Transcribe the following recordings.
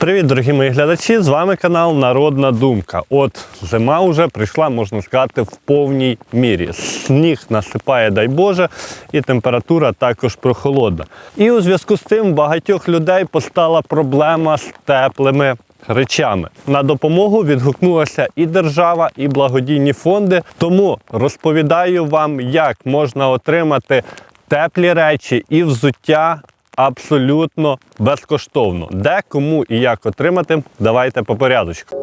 Привіт, дорогі мої глядачі! З вами канал Народна Думка. От зима вже прийшла, можна сказати, в повній мірі. Сніг насипає, дай Боже, і температура також прохолодна. І у зв'язку з цим багатьох людей постала проблема з теплими речами. На допомогу відгукнулася і держава, і благодійні фонди. Тому розповідаю вам, як можна отримати теплі речі і взуття абсолютно безкоштовно. Де, кому і як отримати, давайте по порядочку.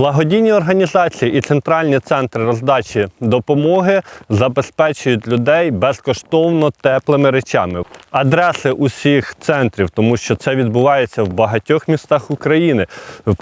Благодійні організації і центральні центри роздачі допомоги забезпечують людей безкоштовно теплими речами. Адреси усіх центрів, тому що це відбувається в багатьох містах України,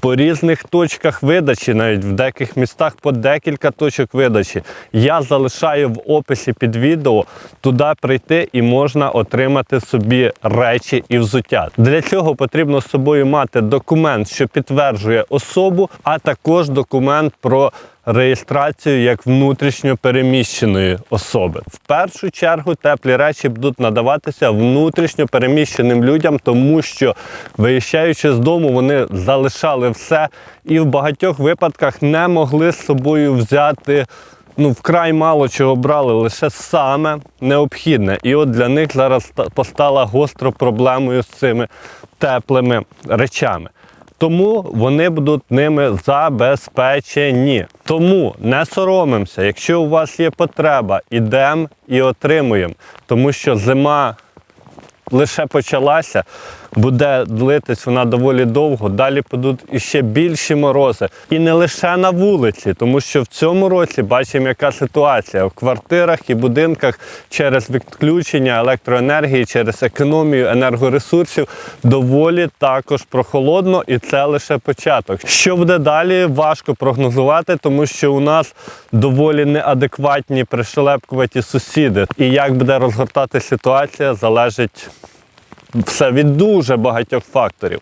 по різних точках видачі, навіть в деяких містах по декілька точок видачі. Я залишаю в описі під відео. Туди прийти і можна отримати собі речі і взуття. Для цього потрібно з собою мати документ, що підтверджує особу, а також документ про реєстрацію як внутрішньо переміщеної особи. В першу чергу теплі речі будуть надаватися внутрішньо переміщеним людям, тому що виїжджаючи з дому, вони залишали все і в багатьох випадках не могли з собою взяти. Ну, вкрай мало чого брали, лише саме необхідне. І от для них зараз постала гостро проблемою з цими теплими речами. Тому вони будуть ними забезпечені. Тому не соромимося, якщо у вас є потреба, ідемо і отримуємо. Тому що зима лише почалася, буде длитись вона доволі довго. Далі будуть іще більші морози. І не лише на вулиці, тому що в цьому році бачимо, яка ситуація в квартирах і будинках через відключення електроенергії, через економію енергоресурсів доволі також прохолодно, і це лише початок. Що буде далі, важко прогнозувати, тому що у нас доволі неадекватні пришелепкуваті сусіди. І як буде розгортати ситуація, залежить все від дуже багатьох факторів.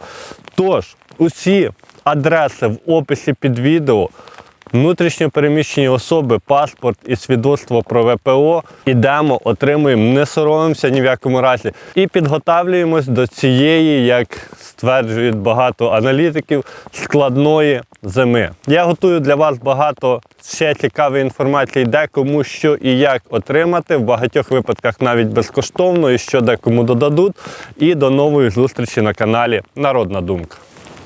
Тож, усі адреси в описі під відео, внутрішньо переміщені особи, паспорт і свідоцтво про ВПО. Ідемо, отримуємо, не соромимося ні в якому разі. І підготавлюємось до цієї, як стверджують багато аналітиків, складної зими. Я готую для вас багато ще цікавої інформації, де кому що і як отримати. В багатьох випадках навіть безкоштовно і що де кому додадуть. І до нової зустрічі на каналі Народна Думка.